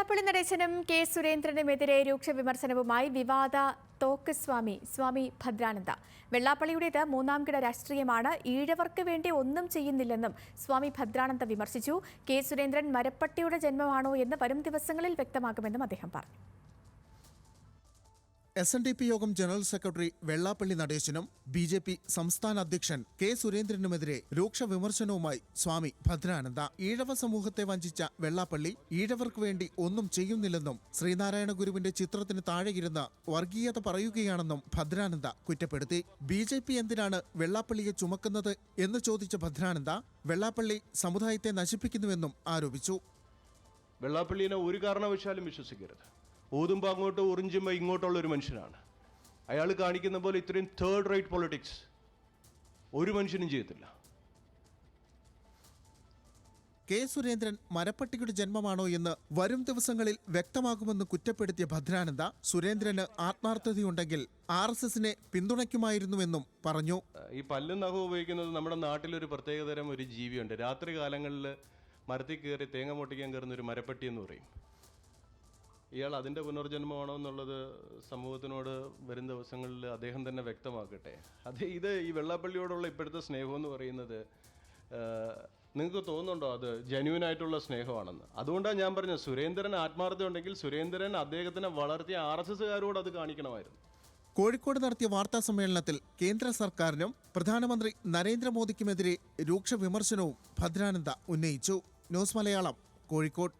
Vellappally നടേശനും K സുരേന്ദ്രനുമെതിരെ രൂക്ഷ വിമർശനവുമായി വിവാദ തോക്ക് സ്വാമി സ്വാമി ഭദ്രാനന്ദ. വെള്ളാപ്പള്ളിയുടേത് മൂന്നാം കിട രാഷ്ട്രീയമാണ്. ഈഴവർക്ക് വേണ്ടി ഒന്നും ചെയ്യുന്നില്ലെന്നും സ്വാമി ഭദ്രാനന്ദ വിമർശിച്ചു. കെ സുരേന്ദ്രൻ മരപ്പട്ടിയുടെ ജന്മമാണോ എന്ന് വരും ദിവസങ്ങളിൽ വ്യക്തമാക്കുമെന്നും അദ്ദേഹം പറഞ്ഞു. എസ് എൻ ഡി പി യോഗം ജനറൽ സെക്രട്ടറി വെള്ളാപ്പള്ളി നടേശനും ബി ജെ പി സംസ്ഥാന അധ്യക്ഷൻ കെ സുരേന്ദ്രനുമെതിരെ രൂക്ഷ വിമർശനവുമായി സ്വാമി ഭദ്രാനന്ദ. ഈഴവ സമൂഹത്തെ വഞ്ചിച്ച വെള്ളാപ്പള്ളി ഈഴവർക്ക് വേണ്ടി ഒന്നും ചെയ്യുന്നില്ലെന്നും ശ്രീനാരായണ ഗുരുവിന്റെ ചിത്രത്തിന് താഴെയിരുന്ന് വർഗീയത പറയുകയാണെന്നും ഭദ്രാനന്ദ കുറ്റപ്പെടുത്തി. ബി ജെ പി എന്തിനാണ് വെള്ളാപ്പള്ളിയെ ചുമക്കുന്നത് എന്ന് ചോദിച്ച ഭദ്രാനന്ദ വെള്ളാപ്പള്ളി സമുദായത്തെ നശിപ്പിക്കുന്നുവെന്നും ആരോപിച്ചു. വെള്ളാപ്പള്ളിനെ ഒരു കാരണവശാലും വിശ്വസിക്കരുത്. ഊതുമ്പോൾ അങ്ങോട്ട് ഉറിഞ്ചുമ്പോൾ ഇങ്ങോട്ടുള്ള ഒരു മനുഷ്യനാണ്. അയാൾ കാണിക്കുന്ന പോലെ ഇത്രയും തേർഡ് റേറ്റ് പൊളിറ്റിക്സ് ഒരു മനുഷ്യനും ചെയ്യത്തില്ല. കെ സുരേന്ദ്രൻ മരപ്പട്ടിയുടെ ജന്മമാണോ എന്ന് വരും ദിവസങ്ങളിൽ വ്യക്തമാകുമെന്ന് കുറ്റപ്പെടുത്തിയ ഭദ്രാനന്ദ സുരേന്ദ്രന് ആത്മാർത്ഥതയുണ്ടെങ്കിൽ ആർ എസ് എസിനെ പിന്തുണയ്ക്കുമായിരുന്നുവെന്നും പറഞ്ഞു. ഈ പല്ലും നഖവും ഉപയോഗിക്കുന്നത് നമ്മുടെ നാട്ടിലൊരു പ്രത്യേകതരം ഒരു ജീവിയുണ്ട്. രാത്രി കാലങ്ങളിൽ മരത്തിൽ കയറി തേങ്ങ പൊട്ടിക്കാൻ കയറുന്ന ഒരു മരപ്പട്ടി എന്ന് പറയും. ഇയാൾ അതിന്റെ പുനർജന്മമാണോ എന്നുള്ളത് സമൂഹത്തിനോട് വരും ദിവസങ്ങളിൽ അദ്ദേഹം തന്നെ വ്യക്തമാക്കട്ടെ. അത് ഇത് ഈ വെള്ളാപ്പള്ളിയോടുള്ള ഇപ്പോഴത്തെ സ്നേഹം എന്ന് പറയുന്നത് നിങ്ങൾക്ക് തോന്നുന്നുണ്ടോ അത് ജെന്യൂൻ ആയിട്ടുള്ള സ്നേഹമാണെന്ന്? അതുകൊണ്ടാണ് ഞാൻ പറഞ്ഞത് സുരേന്ദ്രൻ ആത്മാർത്ഥത ഉണ്ടെങ്കിൽ സുരേന്ദ്രൻ അദ്ദേഹത്തിനെ വളർത്തിയ ആർ എസ് എസുകാരോട് അത് കാണിക്കണമായിരുന്നു. കോഴിക്കോട് നടത്തിയ വാർത്താ സമ്മേളനത്തിൽ കേന്ദ്ര സർക്കാരിനും പ്രധാനമന്ത്രി നരേന്ദ്രമോദിക്കുമെതിരെ രൂക്ഷ വിമർശനവും ഭദ്രാനന്ദ ഉന്നയിച്ചു. ന്യൂസ് മലയാളം കോഴിക്കോട്.